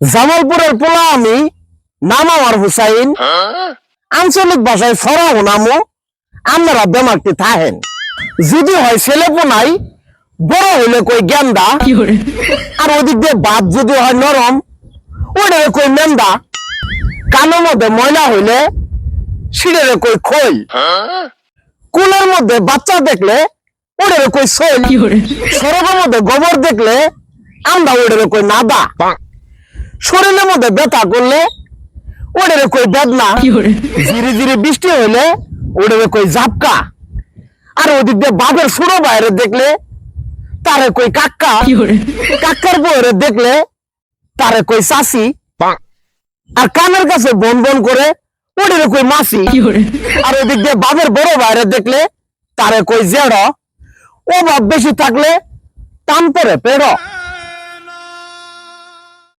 জামালপুরের পোলা আমি নাম আমার হুসাইন। আঞ্চলিক ভাষায় ফরাহ নামও আপনারা বেমারটি থাহেন। যদি হয় ছেলে পোনাই বড় হইলে কই গেন্দা। আর ওদিক দিয়ে বাদ যদি হয় নরম ওটা কই মেন্দা। কানের মধ্যে ময়লা হইলে সিঁড়ে কই খই। কুলের মধ্যে বাচ্চা দেখলে ওটা কই সইল সড়কের মধ্যে গোবর দেখলে আমরা ওটা কই নাদা। শরীরের মধ্যে ব্যথা করলে ওটা কই বেদনা ধীরে ধীরে বৃষ্টি হইলে ওটা কই জাপকা আর ওদিক দিয়ে বাপের সুরো বাইরে দেখলে তারে কই কাক্কা। কাক্কার বউরে দেখলে তারে কই চাষি আর কানের কাছে বন বন করে ওদের কই মাসি। আর ওদিক দিয়ে বাপের বড় বাইরে দেখলে তারে কই জেড়। ও বাপ বেশি থাকলে টান পরে পেড়।